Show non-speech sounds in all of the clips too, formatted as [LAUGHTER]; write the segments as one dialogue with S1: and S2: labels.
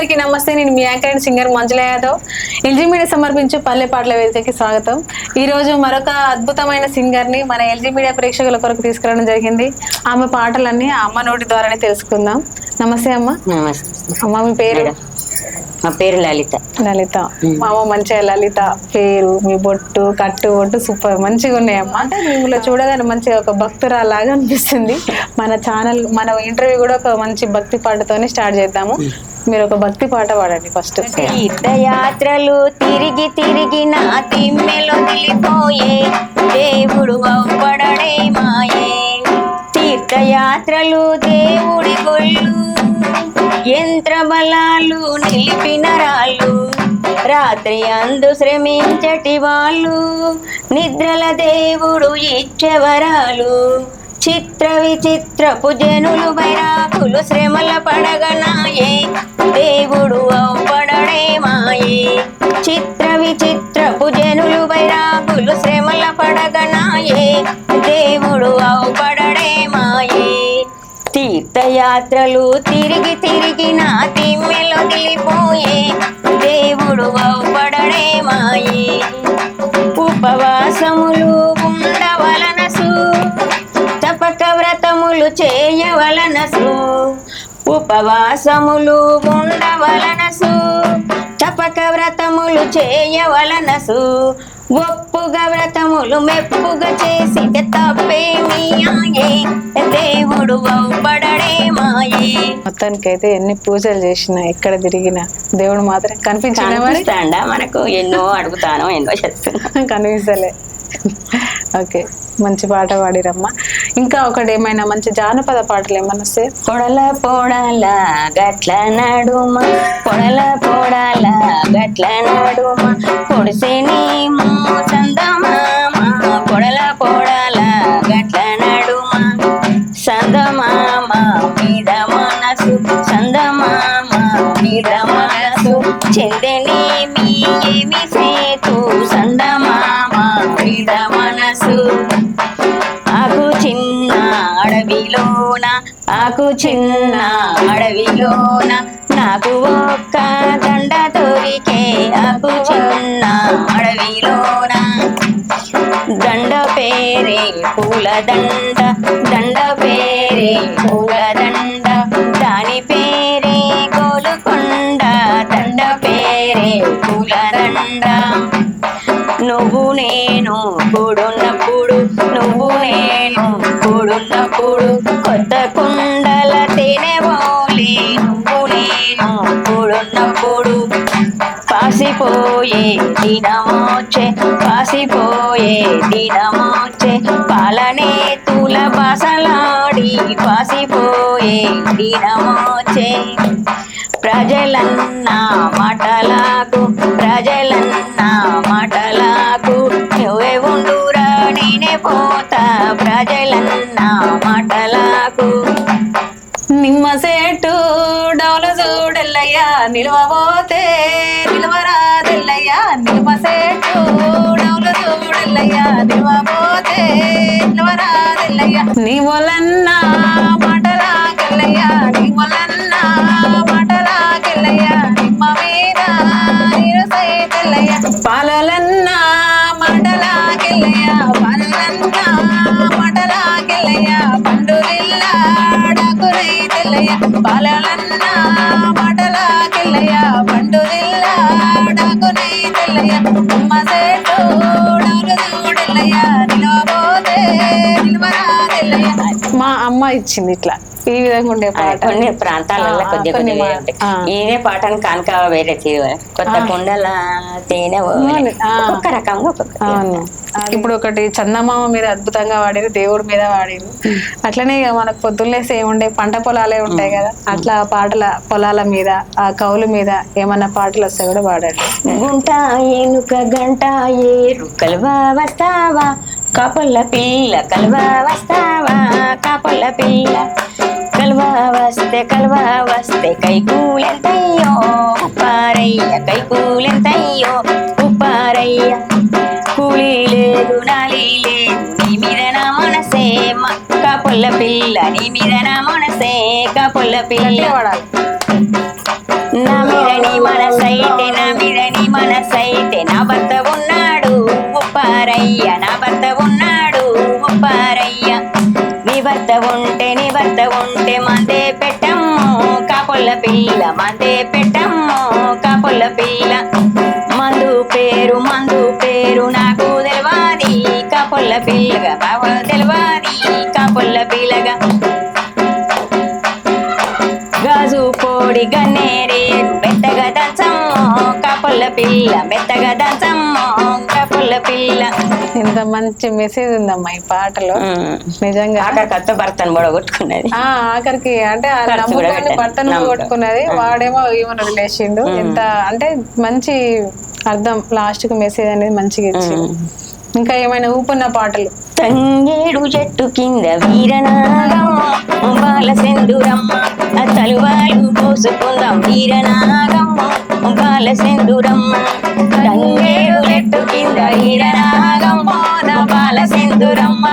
S1: అందరికీ నమస్తే. నేను మీ anchor and singer Manjula Yadav. LG media సమర్పించు పల్లె పాటల వేదికకి స్వాగతం. ఈ రోజు మరొక అద్భుతమైన సింగర్ని మన ఎల్జీ మీడియా ప్రేక్షకుల కొరకు తీసుకురావడం జరిగింది. ఆమె పాటలన్నీ అమ్మ నోటి ద్వారానే తెలుసుకుందాం. నమస్తే అమ్మ.
S2: నమస్తే.
S1: అమ్మ మీ పేరు?
S2: మా పేరు లలిత.
S1: లలిత. మా అమ్మ మంచిగా లలిత పేరు మీ బొట్టు కట్టు బొట్టు సూపర్ మంచిగా ఉన్నాయమ్మ అంటే మిమ్మల్ని చూడగానే మంచిగా ఒక భక్తురాలాగా అనిపిస్తుంది. మన ఛానల్ మన ఇంటర్వ్యూ కూడా ఒక మంచి భక్తి పాటతోనే స్టార్ట్ చేద్దాము. మీరు ఒక భక్తి పాట పాడండి ఫస్ట్.
S2: తీర్థయాత్రలు తిరిగి తిరిగి నా తిమ్మెలో నిలిపోయే. దేవుడు అవ్వడడే మాయే. తీర్థయాత్రలు దేవుడి గొళ్ళు యంత్ర బలాలు నిలిపిన రాళ్ళు. రాత్రి అందు శ్రమించటి వాళ్ళు. నిద్రల దేవుడు ఇచ్చెవరాలు. చిత్ర విచిత్ర పుజనులు వైరాకులు శ్రమల పడగనాయే. దేవుడు అవుపడడే మాయే. చిత్ర విచిత్ర పుజనులు వైరాకులు శ్రమల పడగనాయే. దేవుడు అవుపడడే మాయే. తీర్థయాత్రలు తిరిగి తిరిగి నా తిమ్మెలో దిలిపోయే దేవుడు అవుపడడే మాయే. ఉపవాసములు ఉండవలనసు. వ్రతములు చేయవలనసు. ఉపవాసములు ఉండవలనసు. తపక వ్రతములు చేయవలనసు. ఒప్పుగా వ్రతములు మెప్పుగా చేసి తప్పేమి దేవుడు అవ్వడడే మాయే.
S1: మొత్తానికి అయితే ఎన్ని పూజలు చేసినా ఎక్కడ తిరిగినా దేవుడు మాత్రం
S2: కనిపిస్తాండా మనకు. ఎన్నో అడుగుతాను ఎన్నో చేస్తున్నా.
S1: కనిపిస్తలే. ఓకే మంచి పాట పాడిరమ్మా. ఇంకా ఒకటి ఏమైనా మంచి జానపద పాటలు ఏమన్నా వస్తే?
S2: పొడల పొడల గట్ల నడుమ పొడల పొడల గట్ల నడుమ పొడిసేనేమో చందమామ పొడల పొడల గట్ల నడుమ. సందమామ మీద మనసు చందమామ మీద మనసు చెందనేమి ఏమి అడవిలోన ఆకు చిన్న అడవిలోన నాకు ఒక్క దండ దొరికే ఆకు చిన్న అడవిలోన. దండ పేరే పూల దండ దండ పేరే పూల దండ దాని పేరే గోలుకొండ దండ పేరే పూల దండ. నువ్వు నేను కూడున్నప్పుడు నేను కూడున్నప్పుడు కొత్త కుండల తేనె నువ్వు నేను కూడున్నప్పుడు పాసిపోయే దినమోచే పాసిపోయే దినమోచే. పాలనే తుల బసలాడి పాసిపోయే దినమోచే. ప్రజలన్నా మటలాకు ప్రజలన్నా ప్రజలన్నా మాటలకు.
S1: నిమ్మ సేటు డౌలు చూడెల్లయ్యా నిలవబోతే నిలవరాదెల్లయ్యా. నిమ్మ సేటు డౌలు చూడెల్లయ్యా నిలవబోతే నిలవరాదెల్లయ్యా. నీ వలన్నా మాటలాకెల్లయ్యా నీ వలన్నా మాటలాకెల్లయ్యా నిమ్మ మీద నీరు సైతెల్లయ్యా పాలలన్నా మాటలాకెల్లయ్యా డాకునైతెల్లయ్యా పాలలన్నా మాటలాకెల్లయ్యా పండు డాకునైతెల్లయ్యా అమ్మ సేటు డౌలు మా అమ్మ ఇచ్చింది ఇట్లా. ఈ విధంగా ఉండే పాట.
S2: కొన్ని ప్రాంతాలలో కొద్దిగా
S1: కొన్ని
S2: కొద్దిగా. ఈయనే పాటను కానుక వేరే తీరు కొత్త కుండల తేనె. ఒక్కొక్క రకంగా ఒక్కొక్క
S1: ఇప్పుడు ఒకటి చందమామ మీద అద్భుతంగా వాడారు దేవుడి మీద వాడారు అట్లనే మనకు పొద్దున్నేసి ఏముండే పంట పొలాలే ఉంటాయి కదా. అట్లా పాటల పొలాల మీద ఆ కౌలు మీద ఏమన్నా పాటలు వస్తే కూడా వాడారు
S2: గుంట ఏనుక గంట ఏరు కలవా వస్తావా? కాపల్ల పిల్ల కలవా వస్తావా? కాపల్ల పిల్ల కలవా వస్తే కలవా వస్తే కైకూలెంతయ్యో ఉప్పారయ్య కైకూలెంతయ్యో ఉప్పారయ్య కూలి లేదు నాలి లేదు నీ మీద నా మనసే మక్క పొల్ల పిల్ల నీ మీద నా మనసే కాపల్ల పిల్ల.
S1: వాడాలి
S2: వద్ద భర్త ఉంటే నీ భర్త ఉంటే మందే పెట్టమ్ము కాపుల్ల పిల్ల మందే పెట్టమ్ము కాపుల్ల పిల్ల మందు పేరు మందు పేరు నాకు తెలవాది కాపుల్ల పిల్లగా బావ తెలవాది కాపుల్ల పిల్లగా గాజు పొడి గన్నేరేరు పెద్దగా కాపుల్ల పిల్ల మెత్తగా దంచమ్మో. కాపుల్ల పిల్ల
S1: ఇంత మంచి మెసేజ్ ఉందమ్మా ఈ పాటలో. నిజంగా.
S2: ఆఖరి కత్త భర్తను పొడగొట్టుకున్నది.
S1: ఆ ఆఖరికి అంటే
S2: నమ్ముకో.
S1: కొట్టుకున్నది వాడేమో ఈమెను వదిలేసిండు. ఇంత అంటే మంచి అర్థం లాస్ట్కు మెసేజ్ అనేది మంచిగా ఇచ్చింది ఇంకా ఏమైనా ఊపున్న పాటలు?
S2: తంగేడు చెట్టు కింద వీరనాగమ్మ బాల సెందురమ్మ తలువాలు పోసుకుందాం. వీరనాగమ్మ బాల సెందురమ్మ తంగేడు చెట్టు కింద వీరనాగమ్మ బాల సింధురమ్మ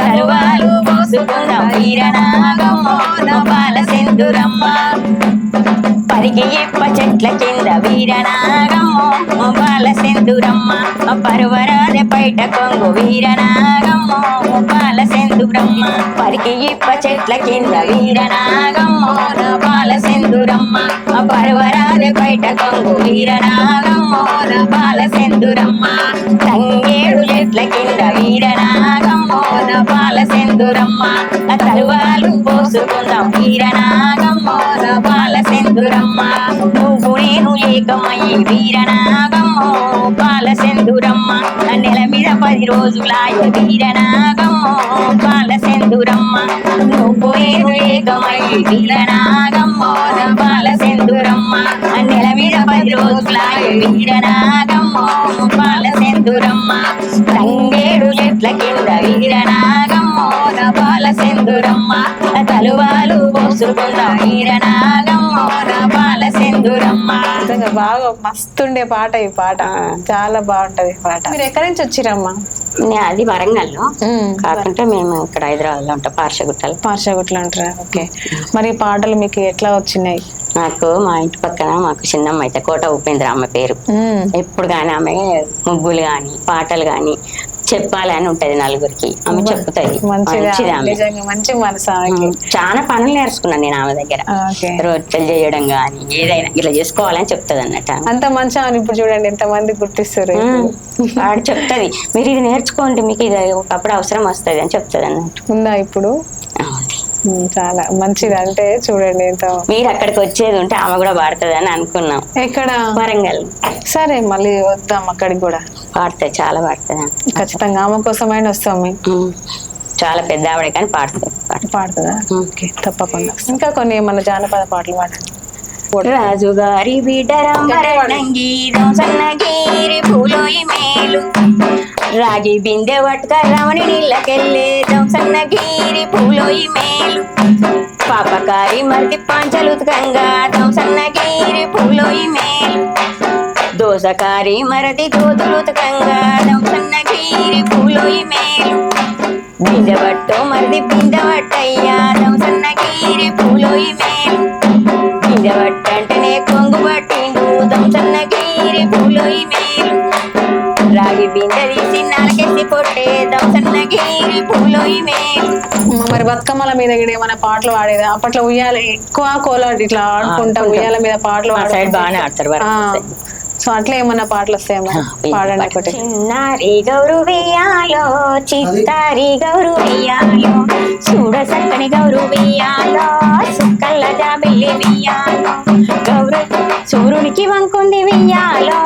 S2: తరువాలు పోసుకున్న ఈరనాగం వీరనాగమ్మ బాల సింధురమ్మ పరికి ఎప్ప చెట్ల కింద వీరనాగమ్మ బాల సింధురమ్మ పరువరాద బయట కొంగు వీరనాగమ్మ బాల సింధురమ్మ పరికి ఇప్ప చెట్ల కింద వీరనాగమ్మ బాల సింధురమ్మ పరువరాద బయట కొంగు వీరనాగమ్మ. బాల సెందురమ్మ తంగేడు చెట్ల కింద వీరనాగమ్మ పాల సెందురమ్మ తరువాలు పోసుకుందాం వీరనాగమ్మ వీరనాగమ్మో బాల సెందురమ్మ నెల మీద పది రోజులాయ వీరనాగమ్మో బాల సెందురమ్మ నువ్వు నేను ఏకమయ్యి వీరనాగమ్మ సెందురమ్మ నెల మీద పది రోజులాయ వీరనాగమ్మో బాల సెందురమ్మ తంగేడు చెట్ల కింద వీరనాగ. బాల సెందురమ్మ తలువాలు వీరనాగమ్మ బాల సెందురమ్మ
S1: నిజంగా బాగా మస్తుండే పాట ఈ పాట. చాలా బాగుంటది పాట. మీరు ఎక్కడి నుంచి వచ్చిరమ్మా?
S2: నే- అది వరంగల్లో. కాకుంటే మేము ఇక్కడ హైదరాబాద్లో ఉంటాం పార్షగుట్టలు.
S1: పార్షగుట్లు అంటారా ఓకే. మరి పాటలు మీకు ఎట్లా వచ్చినాయి?
S2: నాకు మా ఇంటి పక్కన మాకు చిన్నమ్మ అయితే కోట ఉపేంద్ర అమ్మ పేరు. ఎప్పుడు కానీ ఆమె ముగ్గులు కానీ పాటలు కానీ చెప్పాలి అని ఉంటది నలుగురికి. ఆమె చెప్తుంది. ఆమె
S1: మంచి
S2: చాలా పనులు నేర్చుకున్నాను నేను ఆమె దగ్గర. రొట్టెలు చేయడం కానీ ఏదైనా ఇట్లా చేసుకోవాలని చెప్తుంది అన్నట్టు ఆమె.
S1: అంత మంచి ఆమెను ఇప్పుడు చూడండి ఎంత మంది గుర్తిస్తారు.
S2: ఆవిడ చెప్తుంది. మీరు ఇది నేర్చుకోండి మీకు ఇది ఒకప్పుడు అవసరం వస్తుంది అని చెప్తుంది అన్నట్టు
S1: ఉందా ఇప్పుడు? చాలా. మంచిది అంటే చూడండి ఎంత
S2: మీరు అక్కడికి వచ్చేది ఉంటే ఆమె కూడా పాడుతుంది అని అనుకున్నాం.
S1: ఎక్కడ?
S2: వరంగల్.
S1: సరే మళ్ళీ వద్దాం అక్కడికి కూడా.
S2: పాడుతుంది చాలా పాడుతుంది.
S1: ఖచ్చితంగా ఆమె కోసమైనా వస్తాం
S2: చాలా పెద్ద ఆవిడ కానీ పాడుతుంది? పాడుతుంది.
S1: ఓకే తప్పకుండా. ఇంకా కొన్ని ఏమన్నా జానపద పాటలు పాడండి
S2: రాజుగారి బిడ్డరంబరంగి సన్నగిరి పూలోయి మేలు. రాగి బిందె పట్టుక రమణి నీళ్ళకెళ్ళే సన్నగిరి పూలోయి మేలు. పాపకారి మరిది పాంచలుతకంగా సన్నగిరి పూలోయి మేలు. దోసకారి మరది దోతులుతకంగా సన్నగిరి పూలోయి మేలు. బిందె పట్టు మరిది బిందె పట్టయ్యా సన్నగిరి పూలోయి మేలు. గింజ పట్టంటేనే కొంగు పట్టిండు దంసన్నగిరి పూలోయి మేలు. రాగి బిందె తీసి దంసన్నగిరి పూలోయి మేలు
S1: మరి బతుకమ్మల మీద కూడా ఏమైనా పాటలు పాడేదా? అప్పట్లో ఉయ్యాల ఎక్కువ కోలాట ఇట్లా ఆడుకుంటా ఉయ్యాల మీద పాటలు
S2: సైడ్ బాగానే ఆడతారు
S1: సో అట్లా ఏమన్నా పాటలు వస్తాయేమో పాడండి ఒకటి.
S2: చిన్నారి గౌరు వెయ్యాలో చిత్తారి గౌరు చూడ చక్కని గౌరు వెయ్యాలో సుక్కల్ల జాబిల్లి వెయ్యాలో గౌరు సూర్యునికి వంకుంది వెయ్యాలో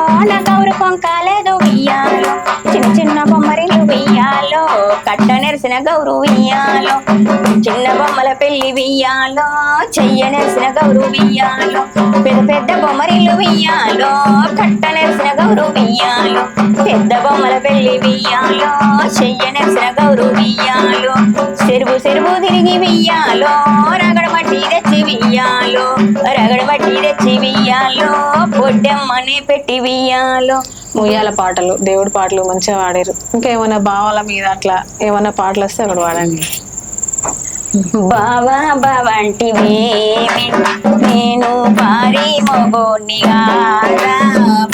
S2: గౌరు వెయ్యాలో చిన్న బొమ్మల పెళ్ళి వియ్యాలో చెయ్యనేసిన గౌరు వియ్యాలో పెద్ద పెద్ద బొమ్మరిల్లు వియ్యాలో కట్టనేసిన గౌరు వియ్యాలో పెద్ద బొమ్మల పెళ్ళి వియ్యాలో చెయ్యనేసిన గౌరు వియ్యాలో చెరువు చెరువు తిరిగి వియ్యాలో రగడ మట్టి తెచ్చి వియ్యాలో రగడ మట్టి తెచ్చి వియ్యాలో పొడ్డమ్మని పెట్టి వియ్యాలో.
S1: ముయ్యాల పాటలు దేవుడి పాటలు మంచిగా పాడారు. ఇంకా ఏమైనా భావాల మీద అట్లా ఏమైనా పాటలు వస్తే అక్కడ పాడండి.
S2: బావా బావంటివేమి నేను భారీ మొగోనిగారా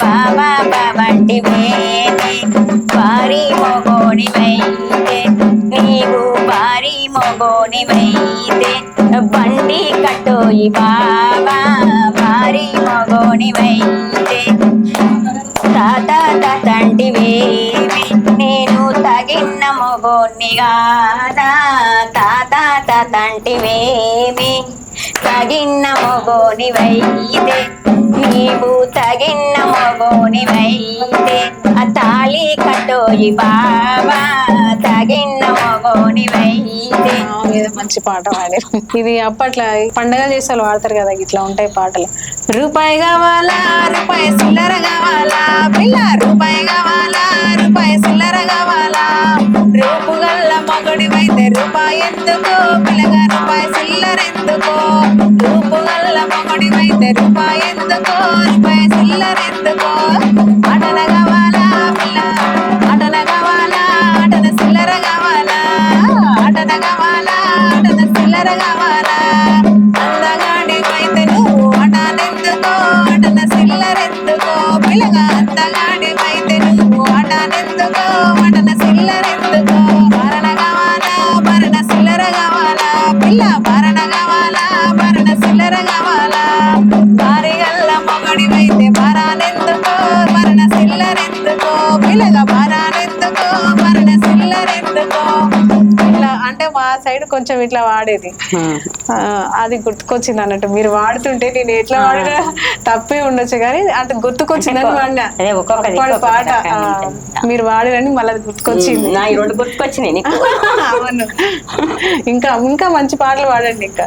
S2: బావా బావంటివేమి భారీ మొగోనివైతే నీవు భారీ మొగోనివైతే బండి కట్టోయి బావా. భారీ మొగోనివైతే తాత తంటివేమి నేను తగిన మగోనిగా తాత తంటివేమి తగిన మొగోనివైతే నీవు తగిన మొగోనివైతే ఆ తాళి కట్టోయి బాబా తగిన మొగోనివైతే.
S1: ఏదో మంచి పాట పాడారు ఇది అప్పట్లో పండగ చేసేవాళ్ళు వాడతారు కదా ఇట్లా ఉంటాయి పాటలు. రూపాయి కావాలా రూపాయి చిల్లర కావాలా? పిల్ల రూపాయి కావాలా రూపాయి చిల్లర కావాలా? రూపు గల్ల మొగడివైతే రూపాయి ఎందుకో? పిల్లగా రూపాయి చిల్లర ఎందుకో? రూపు గల్ల మొగడివైతే రూపాయి ఎందుకో రూపాయి కొంచెం ఇట్లా వాడేది. అది గుర్తుకొచ్చింది అన్నట్టు. మీరు వాడుతుంటే నేను ఎట్లా వాడినా తప్పే ఉండొచ్చు కానీ అంటే గుర్తుకొచ్చిందని వాడినా. పాట. మీరు వాడినని మళ్ళీ గుర్తుకొచ్చింది.
S2: గుర్తుకొచ్చినాయి [LAUGHS]
S1: అవును. ఇంకా ఇంకా మంచి పాటలు వాడండి ఇంకా.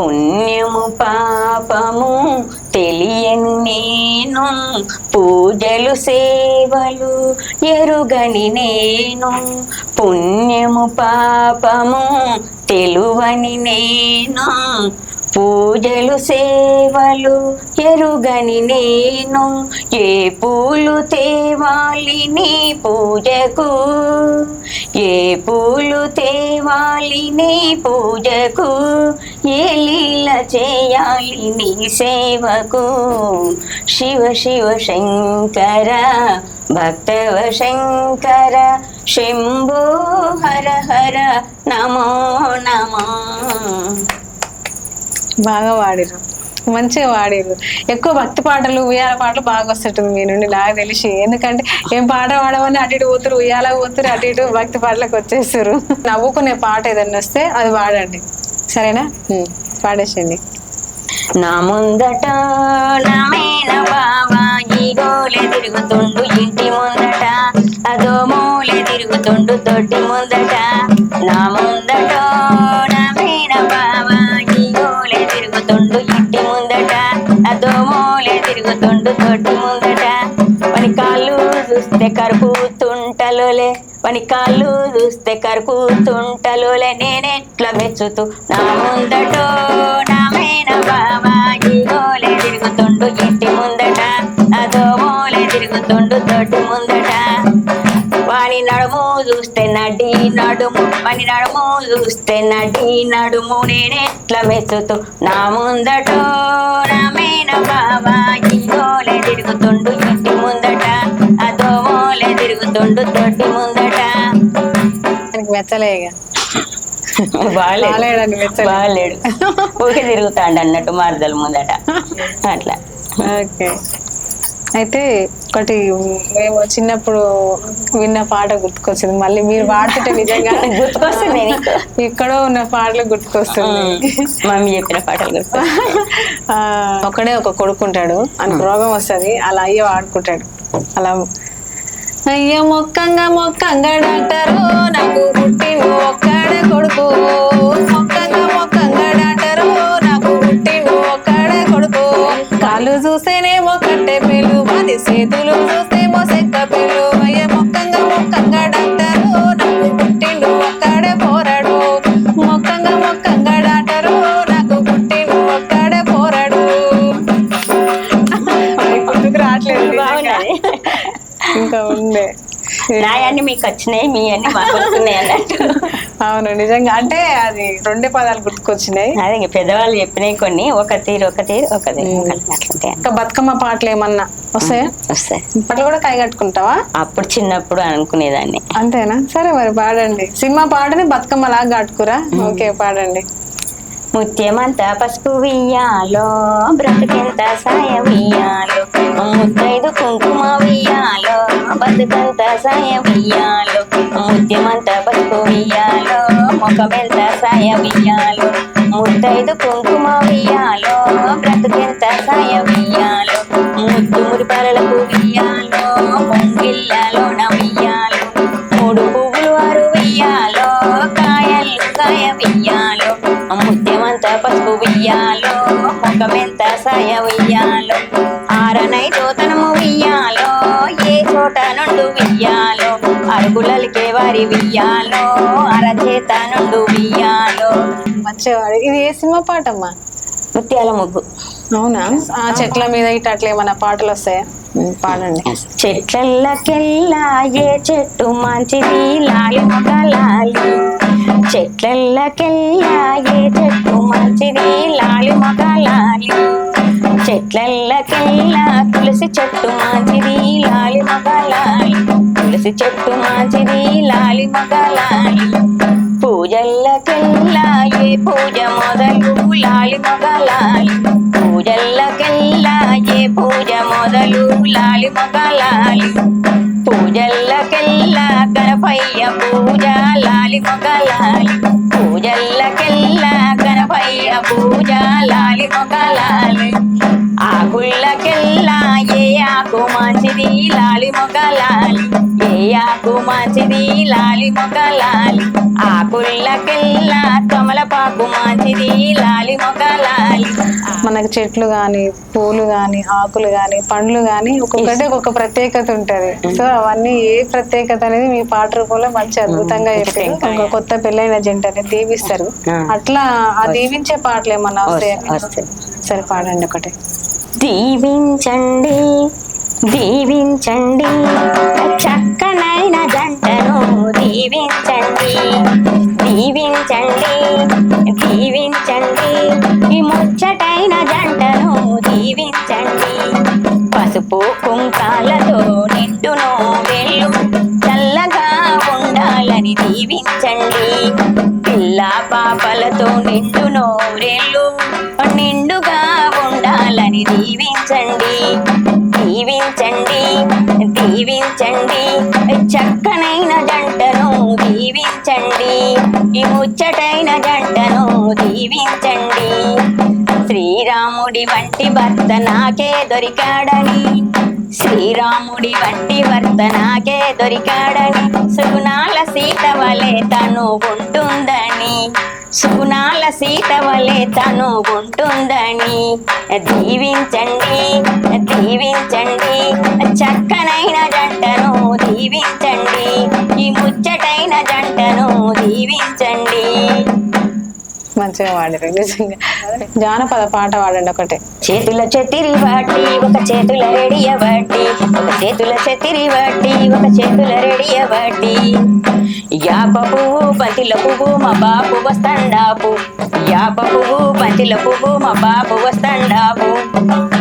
S2: పుణ్యము పాపము తెలియని నేను. పూజలు సేవలు ఎరుగని నేను. పుణ్యము పాపము తెలువని నేను. పూజలు సేవలు ఎరుగని నేను. ఏ పూలు తేవాలి నీ పూజకు? ఏ పూలు తేవాలి నీ పూజకు? ఏ లీల చేయాలి నీ సేవకు? శివ శివ శంకర భక్తవ శంకర శంభో హర హర నమో నమో.
S1: బాగా వాడిరు మంచిగా వాడిరు ఎక్కువ భక్తి పాటలు ఉయ్యాల పాటలు బాగా వస్తుంటుంది మీ నుండి నాకు తెలిసి. ఎందుకంటే ఏం పాట పాడమని అటు ఇటు పోతురు ఉయ్యాల పోతురు అటు ఇటు భక్తి పాటలకు వచ్చేస్తారు నవ్వుకునే పాట ఏదన్నా వస్తే అది వాడండి. సరేనా? పాడేసండి
S2: నా ముందట నా మేన బావా ఈ గోలే తిరుగుతుండు ఇంటి ముందట అదో మూలే తిరుగుతుండు తొట్టి ముందట. నా ముందట నా మేన బావా ఈ గోలే తిరుగుతుండు ఇంటి ముందట అదో మూలే తిరుగుతుండు తొట్టి ముందట. వాని కాళ్ళు చూస్తే కరుపుతుంటలోలే పని కాళ్ళు చూస్తే కరుకుతుంటలోలే. నేనెట్లా మెచ్చుతూ నా ముందటో నా మేన బావా గోలే తిరుగుతుండు ఇంటి ముందట. అదో మూలే తిరుగుతుండు తోటి ముందట. వాని నడుము చూస్తే నడి నడుము పని నడుము చూస్తే నడి నడుము. నేనెట్లా మెచ్చుతూ నా ముందటో నా మేన బావా గోలే తిరుగుతుండు ఇంటి ముందట. అదో మూలే తిరుగుతుండు తోటి ముందట
S1: దానికి మెచ్చలేగా
S2: బాగాలేడు. బాగాలేడు ఊకే తిరుగుతాండు అన్నట్టు మరదల ముందట అట్లా.
S1: ఓకే. అయితే ఒకటి మేము చిన్నప్పుడు విన్న పాట గుర్తుకొచ్చింది. మళ్ళీ మీరు పాడుతుంటే నిజంగా
S2: గుర్తుకొస్తుంది
S1: ఎక్కడో ఉన్న పాటలు గుర్తుకొస్తుంది.
S2: మమ్మీ చెప్పిన పాటలు గుర్తు
S1: ఆ, ఒకడే ఒక కొడుకుంటాడు. ఆయనకు రోగం వస్తుంది. అలా అయ్యో ఆడుకుంటాడు. అలా అయ్యో మొక్కంగా మొక్కంగా డాక్టరు నాకు పుట్టిన ఒక్కడే కొడుకు. మొక్కంగా మొక్కంగా డాక్టరు నాకు పుట్టిన ఒక్కడే కొడుకు. కాళ్ళు చూస్తేనేమో కట్టె పిల్లు చేతులు చూస్తేమో బాగుంది
S2: నాయన్ని మీకు వచ్చినాయి మీ అన్ని మాకు వస్తున్నాయి అన్నట్టు.
S1: అవును నిజంగా. అంటే అది రెండే పదాలు గుర్తుకొచ్చినాయి.
S2: అదే ఇంక పెద్దవాళ్ళు చెప్పినాయి కొన్ని ఒక తీరు ఒక తీరు ఒక తీరు ఒకటి అట్లుంటాయి
S1: ఇంకా బతుకమ్మ పాటలు ఏమన్నా వస్తాయా?
S2: వస్తాయి.
S1: ఇప్పట్లో కూడా కై కట్టుకుంటావా?
S2: అప్పుడు చిన్నప్పుడు అనుకునేదాన్ని.
S1: అంతేనా? సరే మరి పాడండి. సినిమా పాటని బతుకమ్మ లాగా కట్టుకురా ఓకే పాడండి.
S2: ముత్యమంత పసుపు వియ్యాలో బ్రతుకెంత సాయ వియ్యాలో? ముత్తైదు కుంకుమ వియ్యాలో బతుకంత సాయ వియ్యాలో? ముత్యమంత పసుపు వియ్యాలో ముఖమెంత సాయ వియ్యాలో? ముత్తైదు కుంకుమ వియ్యాలో బ్రతుకెంత సాయ వియ్యాలో? ముద్దు మురిపాలకు వియ్యాలో పొంగిల్లలో ముఖమెంత సాయ వెయ్యాలో ఆరనైతో తనము వెయ్యాలో? ఏ చోట నుండు వెయ్యాలో? అరుగులలికే వారి వెయ్యాలో? అరచేత నుండు వెయ్యాలో?
S1: పాడి ఇది ఏ సినిమా పాట అమ్మా
S2: ముత్యాల ముగ్గు.
S1: అవునా? ఆ చెట్ల మీద ఇట్లా అట్లా ఏమన్నా పాటలు వస్తాయా? పాడండి.
S2: చెట్లల్లకెల్లా ఏ చెట్టు మంచిది? లాలి లాలి చెట్లెల్లకెల్లా ఏ చెట్టు మంచిది లాలి మొగ లాలి చెట్లెల్లకెల్లా తులసి చెట్టు మంచిది లాలి మొగ లాలి తులసి చెట్టు మంచిది లాలి మొగ లాలి పూజల్లకెల్లా ఏ పూజ మొదలు లాలి మొగ లాలి పూజల్లకెల్లా ఏ పూజ మొదలు లాలి మొగ లాలి పూజల్లకెల్లా గణపయ్య పూజ లాలి మొగ లాలి పూజల్లకెల్లా గణపయ్య పూజ లాలి మొగ లాలి ఆకుళ్ళకెల్లా ఏ ఆకు మంచిది లాలి మొగ లాలి ఆకు మంచిది లాలి మొగ లాలి ఆకుళ్ళకెల్లా కమలపాకు మంచిది లాలి మొగ లాలి
S1: మనకు చెట్లు గాని పూలు గాని ఆకులు గాని పండ్లు గాని ఒక్కొక్కటి ఒక్కొక్క ప్రత్యేకత ఉంటది. సో అవన్నీ ఏ ప్రత్యేకత అనేది మీ పాట రూపంలో మంచి అద్భుతంగా చెప్పారు. ఒక కొత్త పెళ్ళైన జంటని దీవిస్తారు.
S2: ఆ.
S1: అట్లా ఆ దీవించే పాటలు ఏమన్నా. సరే పాడండి ఒకటి.
S2: దీవించండి. దీవించండి. చక్కనైన జంటను దీవించండి. దీవించండి. దీవించండి. ఈ ముచ్చటైన జంటను దీవించండి. పసుపు కుంకాలతో నిండును వెళ్ళు చల్లగా ఉండాలని దీవించండి. పిల్ల పాపలతో నిండు రెళ్ళు నిండుగా ఉండాలని దీవించండి. దీవించండి చక్కనైన జంటను దీవించండి ఈ ముచ్చటైన జంటను దీవించండి శ్రీరాముడి వంటి భర్త నాకే దొరికాడని. శ్రీరాముడి వంటి భర్త నాకే దొరికాడని. సుగుణాల సీత వలె తను ఉంటుందని. సుగుణాల సీత వలె తను ఉంటుందని. దీవించండి దీవించండి. చక్కనైన జంటను దీవించండి. ఈ ముచ్చటైన జంటను దీవించండి.
S1: మంచిగా పాడారు నిజంగా. జానపద పాట పాడండి ఒకటి.
S2: చేతుల చెత్తిరి వాటి ఒక చేతుల రెడియ వాటి. ఒక చేతుల చెత్తిరి వాటి ఒక చేతుల రెడియ వాటి. యాప పువ్వు పంతిల పువ్వు మా బాపు వస్తాండాపు. యాప పువ్వు పంతిల పువ్వు మా బాపు వస్తాండాపు.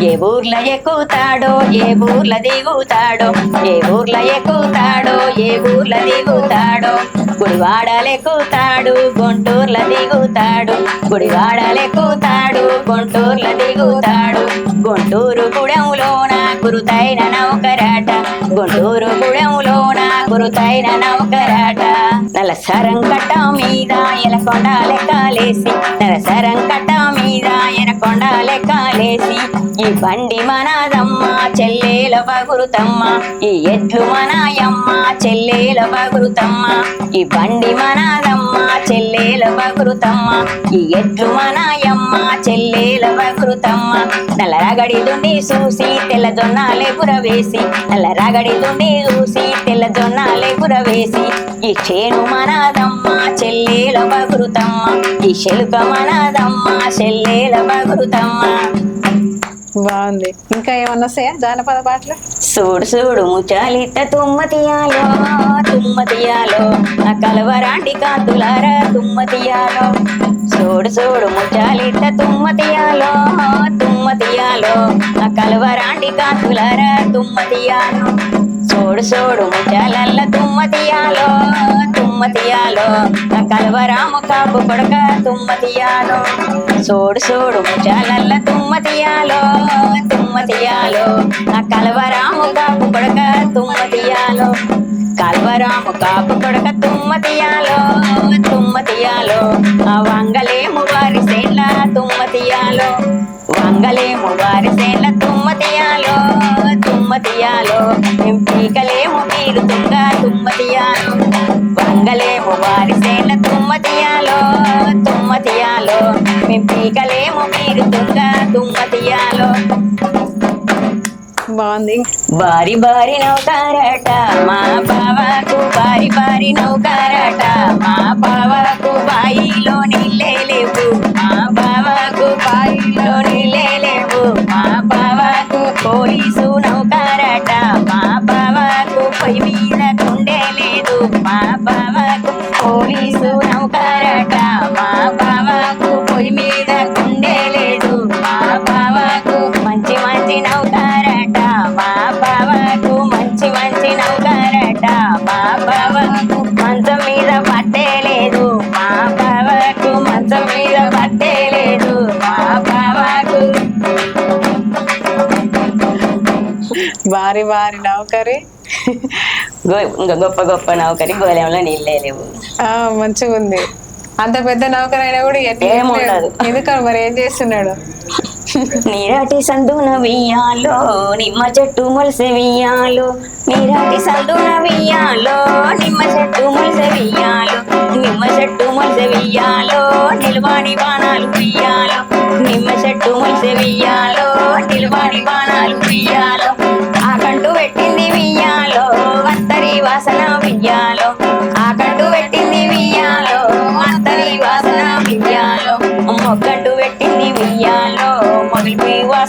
S2: ఏ ఊర్ల ఎక్కుతాడో ఏ ఊర్ల దిగుతాడో. ఏ ఊర్ల ఎక్కుతాడో ఏ ఊర్ల దిగుతాడో. గుడివాడలెక్కుతాడు గుంటూర్ల దిగుతాడు. గుడివాడలెక్కుతాడు గుంటూర్ల దిగుతాడు. గుంటూరు గుడెంలోన గురుతైన నౌకరాట. గుంటూరు గుడెంలోన గురుతైన నౌకరాట. నలసరం కట్ట మీద ఎలకొండ లెక్కలేసి నలసరం కట్ట మీద ఎనకొండ లెక్కలేసి ఈ బండి మనదమ్మ చెల్లేల బగురుతమ్మ ఈ ఎడ్లు మనయమ్మ చెల్లేల బగురుతమ్మ ఈ బండి మనదమ్మ చెల్లేల బగురుతమ్మ ఈ ఎడ్లు మనయమ్మ చెల్లేల బగురుతమ్మ నల్ల రగడి దుండి చూసి తెల్ల జొన్నాలే వేసి నల్ల రగడి దుండి చూసి తెల్ల జొన్నాలే గురవేసి ఈ చేను మనదమ్మ చెల్లేల బగురుతమ్మ. ఈ శెలుక మనదమ్మ చెల్లేల బగురుతమ్మ.
S1: బాగుంది. ఇంకా ఏమన్నా జానపద పాటలు?
S2: సూడు సూడు ముచాలిత తుమ్మ తీయాలో తుమ్మ తీయాలో. నా కలవరాంటి కాంతులారా తుమ్మ తీయాలో. సూడు సూడు ముచాలిత తుమ్మ తీయాలో తుమ్మ తీయాలో. నా కలవరాంటి కాంతులారా తుమ్మ తీయాలో. సోడు సోడు ముచ్చాలల్ల తుమ్మ తీయాలో తుమ్మ తీయాలో. కలవరాము కాపు కొడక తుమ్మ తీయాలో. సోడు సోడు ముచ్చాలల్ల తుమ్మ తీయాలో తుమ్మ తీయాలో. ఆ కలవరాము కాపు కొడక తుమ్మ తీయాలో. కలవరాము కాపు కొడక తుమ్మ తీయాలో తుమ్మ తీయాలో. ఆ వంగలేము వారి సేన్ల తుమ్మ తీయాలో. వంగలేము వారి సేన్ల తుమ్మ తీయాలో తుమ్మ తీయాలో పీకలేము మీరు తుంగ తుమ్మ తీయాలో వంగలేము వారి సేన్ల తుమ్మ తీయాలో తుమ్మ తీయాలో మేము పీకలేము మీరు తుంగ తుమ్మ తీయాలో
S1: బాగుంది.
S2: బారి బారి నౌకారట మా బావకు బారి బారి నౌకారట. మా బావకు బాయిలో నీళ్ళే లేవు మా
S1: వారి వారి నౌకరి.
S2: గొప్ప గొప్ప నౌకరి గోళంలో నీళ్ళే లేవు
S1: ఆ మంచిగా ఉంది. అంత పెద్ద నౌకర్ అయినా కూడా. ఎందుకని మరి ఏం చేస్తున్నాడు?
S2: నీరాటి సందున వియ్యాలో నిమ్మ చెట్టు మొలసె వియ్యాలో నీరాటి సందున వియ్యాలో నిమ్మ చెట్టు మొలసె వియ్యాలో నిమ్మ చెట్టు మొలసె వియ్యాలో నిల్వాని బాణాలు వియ్యాలో నిమ్మ చెట్టు మొలసె వియ్యాలో నిల్వాని బాణాలు వియ్యాలో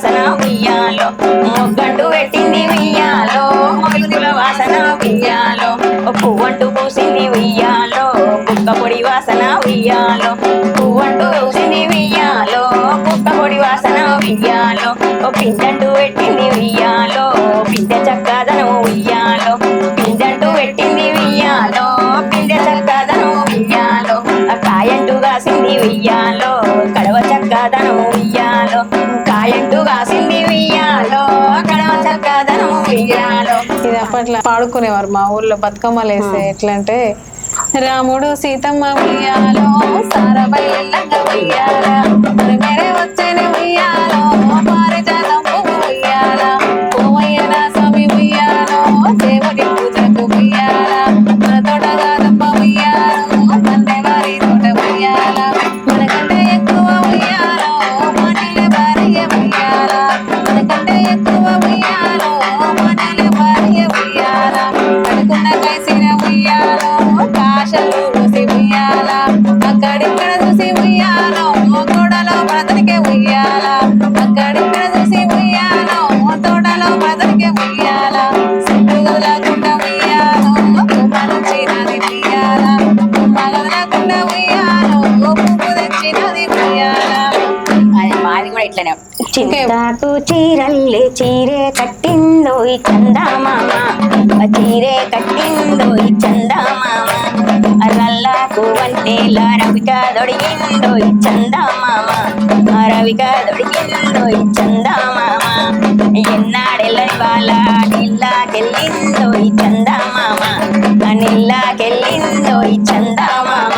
S2: వాసన ఉయ్యాలో. మొగ్గంటూ పెట్టింది వియ్యాలో మొగిలిల వాసన ఉయ్యాలో. పువ్వంటు పూసింది ఉయ్యాలో. కుక్క పొడి వాసన ఉయ్యాలో. పువ్వంటు పూసింది ఉయ్యాలో. కుక్క పొడి వాసన ఓ పింజంటు పెట్టింది ఉయ్యాలో. పిండ చక్కదను ఉయ్యాలో. పిండంటు పెట్టింది వియ్యాలో పిండ చక్కదను ఉయ్యాలో. ఆ కాయంటూ కాసింది ఉయ్యాలో. కడవ చక్కదను ఉయ్యాలో. కాయంటూ కాసింది కడవ చక్కదనం
S1: ఇది అప్పట్లో పాడుకునేవారు మా ఊర్లో బతుకమ్మలు వేస్తే ఎట్లా అంటే రాముడు సీతమ్మ ఉయ్యాలో సారబైలంగ ఉయ్యాల మరి మేరే వచ్చేనే ఉయ్యాలో పారిజాతం పువ్వు ఉయ్యాల
S2: చింతాకు చీరల్లే చీరే కట్టిందో ఈ చందమామ. చీరే కట్టిందో ఈ చందమామ. అరల్లాకు వంటేల రవిక దొడిగిందో ఈ చందమామ. రవిక దొడిగిందో ఈ చందమామ. ఎన్నాడెల్లని వాళ్ళ నిల్లాకెళ్ళిందో ఈ చందమామ. నిల్లాకెళ్ళిందో ఈ చందమామ.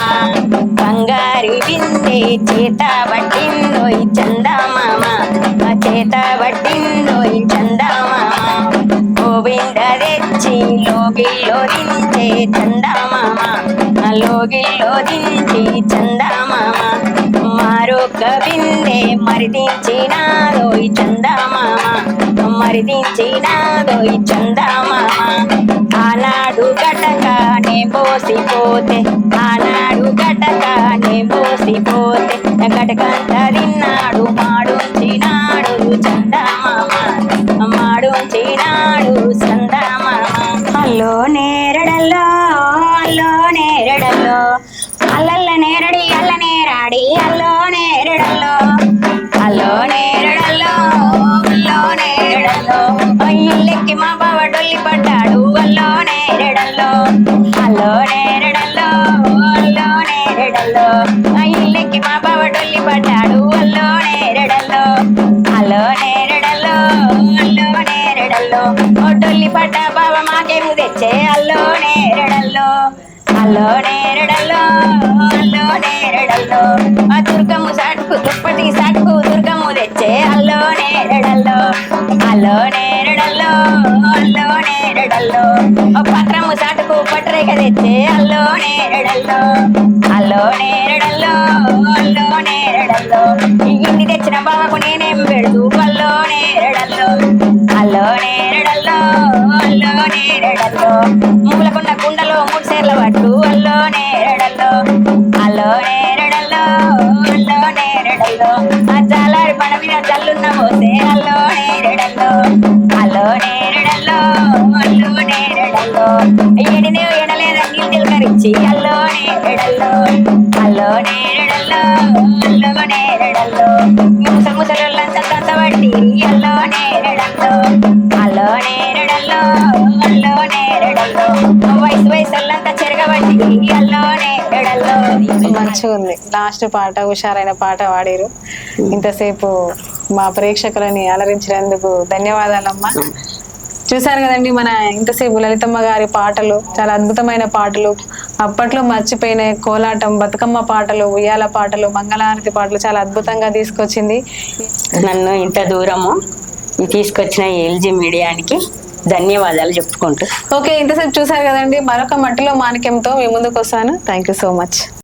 S2: బంగారు బిందె చేత పట్టిందో ఈ చందమామ. చేత పట్టిందో ఈ చందమామ గోవింద తెచ్చి లోగిల్లో దించే చందమామ లోగిల్లో దించి చందమామ మరొక బిందె మరిదించినాదో ఈ చందమామ మరిదించినాదో ఈ చందమామ ఆనాడు గటకానే పోసిపోతే ఆనాడు గటకానే పోసిపోతే గటకంత తిన్నాడు మాడు సందమామ అమ్మాడు చీనాడు సందమామ అల్లో నేరడల్లో అల్లో నేరడల్లో అల్లల్ల నేరడి అల్ల నేరాడి అల్లో నేరడల్లో అల్లో నేరడల్లో అల్లో నేరడల్లో అయ్యుల్లెక్కి మా బావ డొల్లి పడ్డాడు నేరడల్లో ఓ పడ్డ బావ మాకేము తెచ్చే అల్లో నేరడల్లో? అల్లో నేరడల్లో అల్లో నేరడల్లో ఆ దుర్గమ్మ సాటుకు దుప్పటి సాటుకు దుర్గమ్మ తెచ్చే అల్లో నేరడల్లో అల్లో నేరడల్లో అల్లో నేరడల్లో ఓ పత్రము సాటుకు పట్రేక తెచ్చే అల్లో నేరడల్లో అల్లో నేరడల్లో అల్లో నేరడల్లో ఇన్ని తెచ్చిన బావకు నేనేం పెడుతూ? అల్లో నేరడల్లో అల్లో నేరడల్లో అల్లో నేరడల్లో ఉన్న కుండలో మూడు సేర్ల పట్టు అల్లో నేరడల్లో అల్లో నేరడల్లో అల్లో నేరడల్లో. ఆ జాలారి పడ మీద జల్లున్న మోసే అల్లో నేరడల్లో అల్లో నేరడల్లో అల్లో నేరడల్లో. ఏడినే ఎడలేదని నీళ్ళు తిలకరించి అల్లో నేరడల్లో అల్లో నేరడల్లో అల్లో నేరడల్లో. ముసలి లంచ తంతబట్టి అల్లో నేరడల్లో. అల్లో నేరడల్లో అల్లో నేరడల్లో వయసు వయసులంతా చెరగబట్టి అల్లో నేరడల్లో.
S1: మంచిగా ఉంది లాస్ట్ పాట హుషారైన పాట పాడిరు. ఇంతసేపు మా ప్రేక్షకులని అలరించినందుకు ధన్యవాదాలమ్మా. చూసారు కదండి మన ఇంతసేపు లలితమ్మ గారి పాటలు చాలా అద్భుతమైన పాటలు అప్పట్లో మర్చిపోయిన కోలాటం బతుకమ్మ పాటలు ఉయ్యాల పాటలు మంగళహారతి పాటలు చాలా అద్భుతంగా తీసుకొచ్చింది.
S2: నన్ను ఇంత దూరము తీసుకొచ్చిన ఎల్జీ మీడియానికి ధన్యవాదాలు చెప్పుకుంటూ.
S1: ఓకే ఇంతసేపు చూసారు కదండి. మరొక మట్టిలో మాణిక్యంతో మీ ముందుకు వస్తాను. Thank you so much